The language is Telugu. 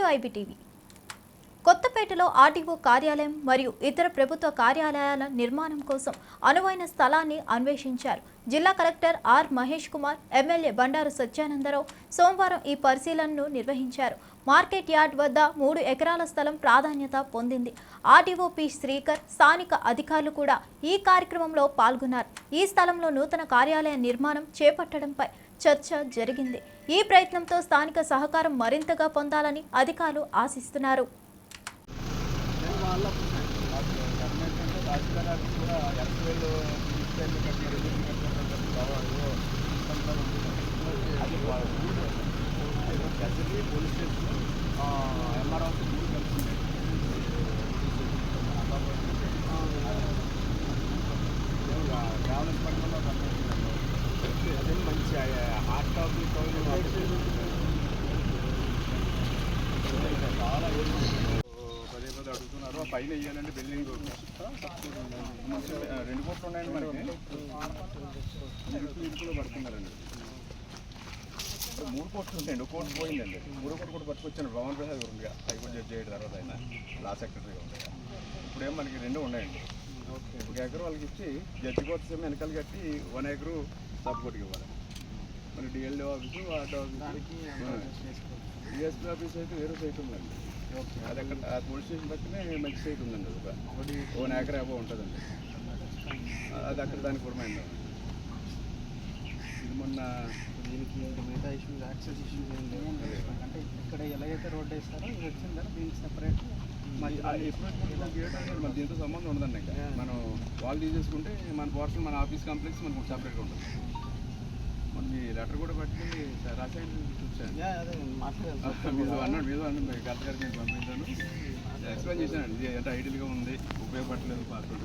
To IBTV. కొత్తపేటలో ఆర్టీఓ కార్యాలయం మరియు ఇతర ప్రభుత్వ కార్యాలయాల నిర్మాణం కోసం అనువైన స్థలాన్ని అన్వేషించారు. జిల్లా collector R Mahesh Kumar MLA Bandaru Satyanandarao సోమవారం ఈ పరిశీలనను నిర్వహించారు. మార్కెట్ యార్డ్ వద్ద మూడు ఎకరాల స్థలం ప్రాధాన్యత పొందింది. ఆర్టీఓ పి శ్రీకర్ స్థానిక అధికారులు కూడా ఈ కార్యక్రమంలో పాల్గొన్నారు. ఈ స్థలంలో నూతన కార్యాలయ నిర్మాణం చేపట్టడంపై చర్చ జరిగింది. ఈ ప్రయత్నంతో స్థానిక సహకారం మరింతగా పొందాలని అధికారులు ఆశిస్తున్నారు. కూడా స్టేషన్ ఎంఆర్ ఆఫీస్ మూడు కలిసింది ట్రావెల్స్ పక్కన అదే మంచి హాట్ టాపిక్ చాలా పదే పదే అడుగుతున్నారు పైన వేయాలంటే బిల్డింగ్ రెండు కోట్లు ఉన్నాయండి మనకి ఇరుకు ఇరుకులో పడుతున్నారండి మూడు కోట్లు ఉంటాయండి ఒక పోయిందండి మూడు కోట్లు కూడా పట్టుకొచ్చాను భవన్ ప్రసాద్ ఉంది హైకోర్టు జడ్జి అయ్యే తర్వాత ఆయన లా సెక్రటరీగా ఉండగా ఇప్పుడేం మనకి రెండు ఉన్నాయండి ఒక ఎకరు వాళ్ళకి ఇచ్చి జడ్జి కోసం వెనకాల కట్టి వన్ ఎకరు సపోర్ట్కి కోర్టుకి ఇవ్వాలి మన DLD office ward office. DSP office అయితే వేరే సైట్ ఉందండి. అది అక్కడ ఆ పోలీస్ స్టేషన్ పక్కనే మంచి సైట్ ఉందండి ఒక వన్ ఎకర్ అబో ఉంటుందండి. అది అక్కడ దానికి కూడా మైండ్ ఇది మొన్న దీనికి ఇంకా మిగతా ఇష్యూస్ యాక్సెస్ ఇష్యూస్ ఏం లేవు. అంటే ఇక్కడ ఎలా అయితే రోడ్ వేస్తారో ఇది వచ్చిందా దీనికి సెపరేట్ మన దీంతో సంబంధం ఉండదండి ఇంకా. మనం వాళ్ళు తీసేసుకుంటే మన పోర్షన్ మన ఆఫీస్ కాంప్లెక్స్ మనకు సపరేట్గా ఉంటుంది. మీ లెటర్ కూడా పట్టి రాసాయని మాట్లాడాలి. మీరు అన్నాడు మీరు అన్నాడు కలెక్టర్ గారికి నేను పంపించాను. ఎక్స్ప్లెయిన్ చేశాను ఇది ఎంత ఐడియల్గా ఉంది ఉపయోగపడలేదు పాస్పోర్ట్